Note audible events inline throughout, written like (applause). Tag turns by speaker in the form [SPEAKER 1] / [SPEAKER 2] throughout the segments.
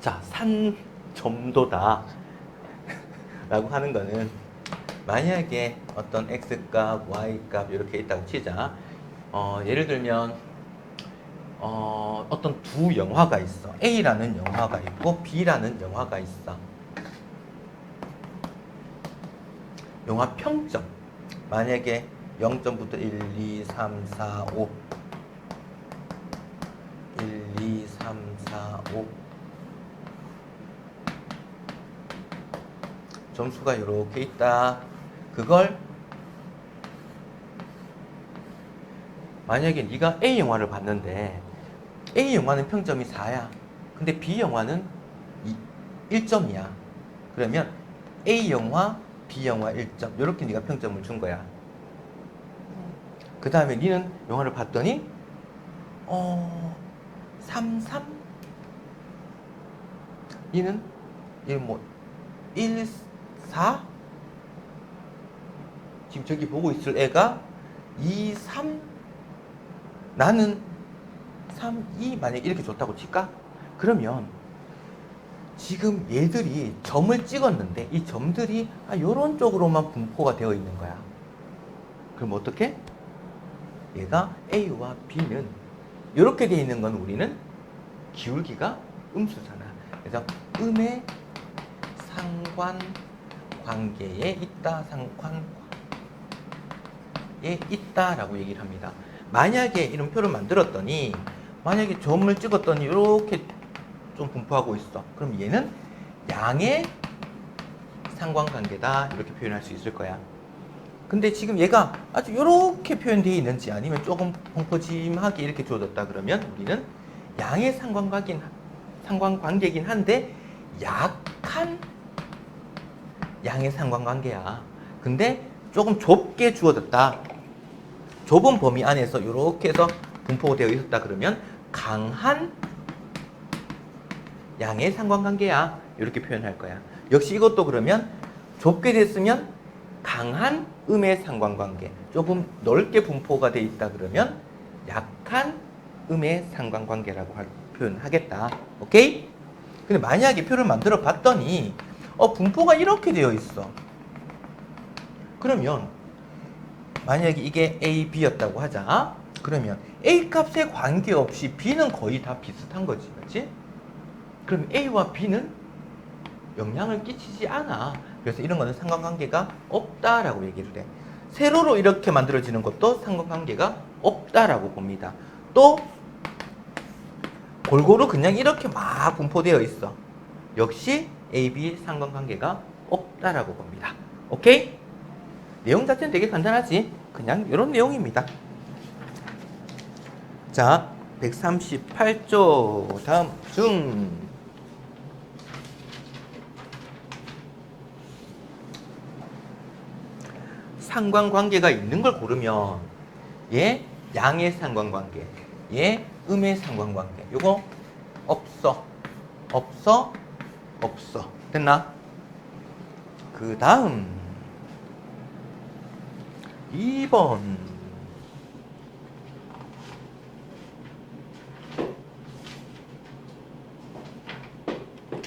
[SPEAKER 1] 자, 산 점도다. 라고 하는 거는 만약에 어떤 x값, y값 이렇게 있다고 치자. 어, 예를 들면 어, 어떤 두 영화가 있어. A라는 영화가 있고 B라는 영화가 있어. 영화 평점. 만약에 0점부터 1, 2, 3, 4, 5. 1, 2, 3, 4, 5. 점수가 이렇게 있다. 그걸 만약에 네가 A 영화를 봤는데 A 영화는 평점이 4야. 근데 B 영화는 1점이야. 그러면 A 영화, B 영화 1점. 이렇게 네가 평점을 준 거야. 그 다음에 니는 영화를 봤더니 어 3, 3 니는 이뭐 1, 4 지금 저기 보고 있을 애가 2, 3 나는 3, 2 만약에 이렇게 줬다고 칠까? 그러면 지금 얘들이 점을 찍었는데 이 점들이 아, 요런 쪽으로만 분포가 되어 있는 거야. 그럼 어떻게? 얘가 A와 B는 이렇게 되어 있는 건 우리는 기울기가 음수잖아. 그래서 음의 상관 관계에 있다 상관 에 있다라고 얘기를 합니다. 만약에 이런 표를 만들었더니 만약에 점을 찍었더니 이렇게 좀 분포하고 있어. 그럼 얘는 양의 상관관계다 이렇게 표현할 수 있을 거야. 근데 지금 얘가 아주 이렇게 표현되어 있는지 아니면 조금 펑퍼짐하게 이렇게 주어졌다 그러면 우리는 양의 상관관계긴 상관관계긴 한데 약한 양의 상관관계야. 근데 조금 좁게 주어졌다. 좁은 범위 안에서 이렇게 해서 분포가 되어 있었다 그러면 강한 양의 상관관계야. 이렇게 표현할 거야. 역시 이것도 그러면 좁게 됐으면 강한 음의 상관관계. 조금 넓게 분포가 되어 있다 그러면 약한 음의 상관관계라고 할- 표현하겠다. 오케이? 근데 만약에 표를 만들어 봤더니 어 분포가 이렇게 되어 있어. 그러면 만약에 이게 A, B였다고 하자. 그러면 A 값에 관계없이 B는 거의 다 비슷한 거지. 맞지? 그럼 A와 B는 영향을 끼치지 않아. 그래서 이런 거는 상관관계가 없다라고 얘기를 해. 세로로 이렇게 만들어지는 것도 상관관계가 없다라고 봅니다. 또 골고루 그냥 이렇게 막 분포되어 있어. 역시 AB 상관관계가 없다라고 봅니다. 오케이? 내용 자체는 되게 간단하지. 그냥 이런 내용입니다. 자, 138조 다음 중 상관관계가 있는 걸 고르면 얘 양의 상관관계, 얘 음의 상관관계. 요거 없어. 없어. 없어. 됐나? 그 다음 2번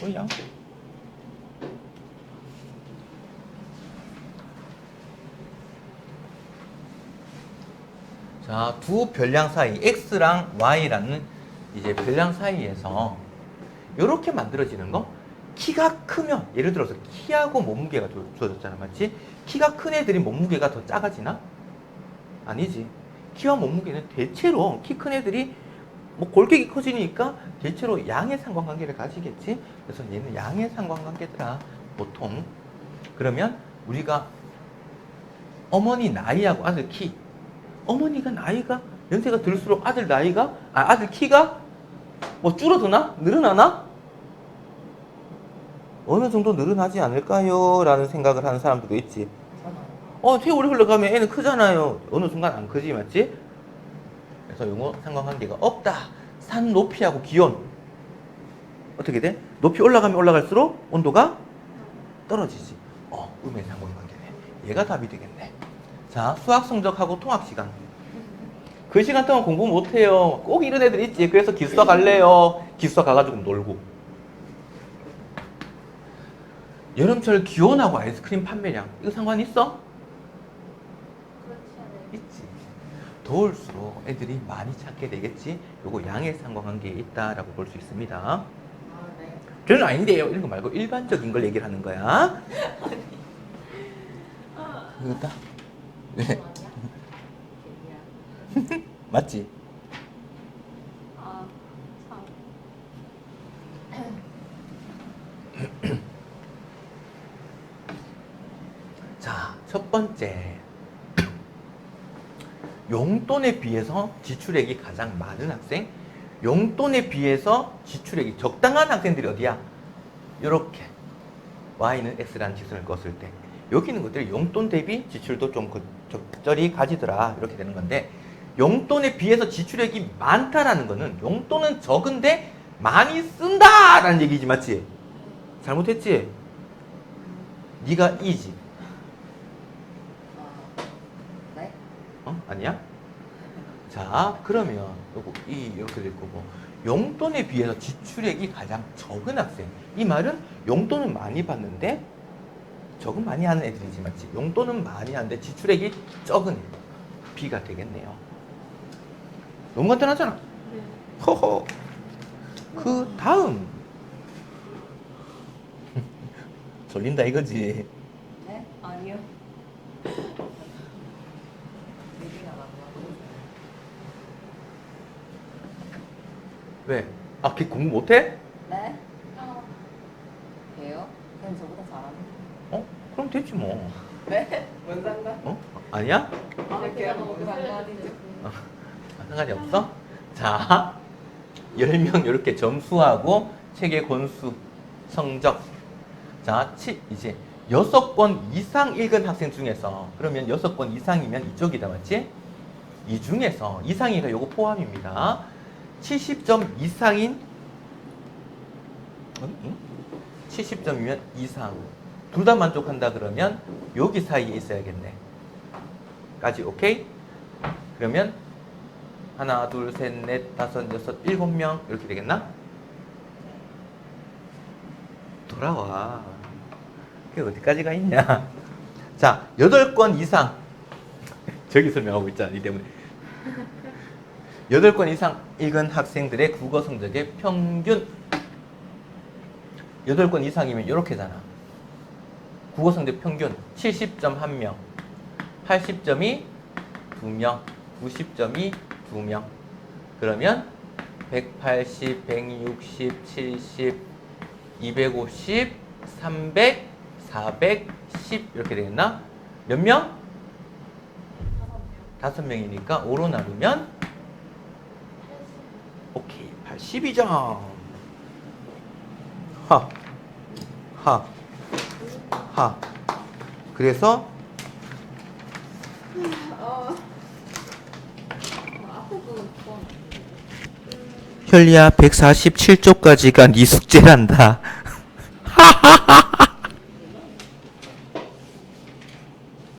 [SPEAKER 1] 뭐야? 자, 두 별량 사이 x랑 y라는 이제 별량 사이에서 이렇게 만들어지는 거 키가 크면 예를 들어서 키하고 몸무게가 주- 주어졌잖아 맞지? 키가 큰 애들이 몸무게가 더 작아지나? 아니지. 키와 몸무게는 대체로 키 큰 애들이 뭐 골격이 커지니까 대체로 양의 상관관계를 가지겠지? 그래서 얘는 양의 상관관계더라 보통. 그러면 우리가 어머니 나이하고 아들 키. 어머니가 나이가 연세가 들수록 아들 나이가 아, 아들 키가 뭐 줄어드나? 늘어나나 어느 정도 늘어나지 않을까요? 라는 생각을 하는 사람들도 있지. 어, 세월이 흘러가면 애는 크잖아요. 어느 순간 안 크지, 맞지? 그래서 용어 상관관계가 없다. 산 높이하고 기온. 어떻게 돼? 높이 올라가면 올라갈수록 온도가 떨어지지. 어, 음의 상관관계네. 얘가 답이 되겠네. 자, 수학 성적하고 통학 시간. 그 시간 동안 공부 못해요. 꼭 이런 애들 있지. 그래서 기숙사 갈래요. 기숙사 가가지고 놀고. 여름철 기온하고 아이스크림 판매량 이거 상관 있어? 있지. 더울수록 애들이 많이 찾게 되겠지. 요거 양의 상관관계에 있다라고 볼 수 있습니다.
[SPEAKER 2] 아, 네.
[SPEAKER 1] 저는 아닌데요. 이런 거 말고 일반적인 걸 얘기를 하는 거야. (laughs) 이거다. 네.
[SPEAKER 2] 아니야? (laughs) 개미야.
[SPEAKER 1] 맞지?
[SPEAKER 2] 아, 참.
[SPEAKER 1] 자, 첫 번째. (clears throat) 용돈에 비해서 지출액이 가장 많은 학생. 용돈에 비해서 지출액이 적당한 학생들이 어디야? 이렇게. Y는 X라는 지수를 껐을 때. 여기 있는 것들이 용돈 대비 지출도 좀 그- 적절히 가지더라. 이렇게 되는 건데, 용돈에 비해서 지출액이 많다라는 거는 용돈은 적은데 많이 쓴다라는 얘기지, 맞지? 잘못했지? 네가 이지.
[SPEAKER 2] 아, 네?
[SPEAKER 1] 어? 아니야? 자, 그러면 이 이렇게 될 거고 용돈에 비해서 지출액이 가장 적은 학생. 이 말은 용돈은 많이 받는데 적은 많이 하는 애들이지 맞지? 용돈은 많이 하는데 지출액이 적은 애. B가 되겠네요. 너무 간단하잖아.
[SPEAKER 2] 네.
[SPEAKER 1] 허허. 그 다음 (laughs) 졸린다 이거지.
[SPEAKER 2] 네? 아니요. 얘기가 나고.
[SPEAKER 1] 왜? 아, 걔 공부 못해?
[SPEAKER 2] 네? 어. 돼요? 그럼 저보다 잘하는
[SPEAKER 1] 어? 그럼 되지 뭐.
[SPEAKER 2] 네? 뭔 상관?
[SPEAKER 1] 어? 아니야?
[SPEAKER 2] 아, 그냥 뭔 상관이지?
[SPEAKER 1] 아, 상관이 없어? 자, 10명 이렇게 점수하고 책의 권수, 성적. 자, 치, 이제 6권 이상 읽은 학생 중에서 그러면 6권 이상이면 이쪽이다, 맞지? 이 중에서 이상이가 요거 포함입니다. 70점 이상인 어? 응? 70점이면 이상. 둘 다 만족한다 그러면 여기 사이에 있어야겠네. 까지 오케이? 그러면 하나, 둘, 셋, 넷, 다섯, 여섯, 일곱 명 이렇게 되겠나? 돌아와. 그게 어디까지가 있냐? (laughs) 자, 여덟 건 이상. (laughs) 저기 설명하고 있잖아, 이 때문에. 여덟 건 이상 읽은 학생들의 국어 성적의 평균. 여덟 건 이상이면 이렇게잖아. 국어 성적 평균 70점 1명, 80점이 2명, 90점이 2명. 그러면 180, 160, 70, 250, 300, 410 이렇게 되겠나? 몇 명? 다섯 명이니까 5로 나누면 오케이 82점. 하, 하, 하. 그래서
[SPEAKER 2] 어. 그 번.
[SPEAKER 1] 현리야 147쪽까지가 네 숙제란다. (laughs) 하하하.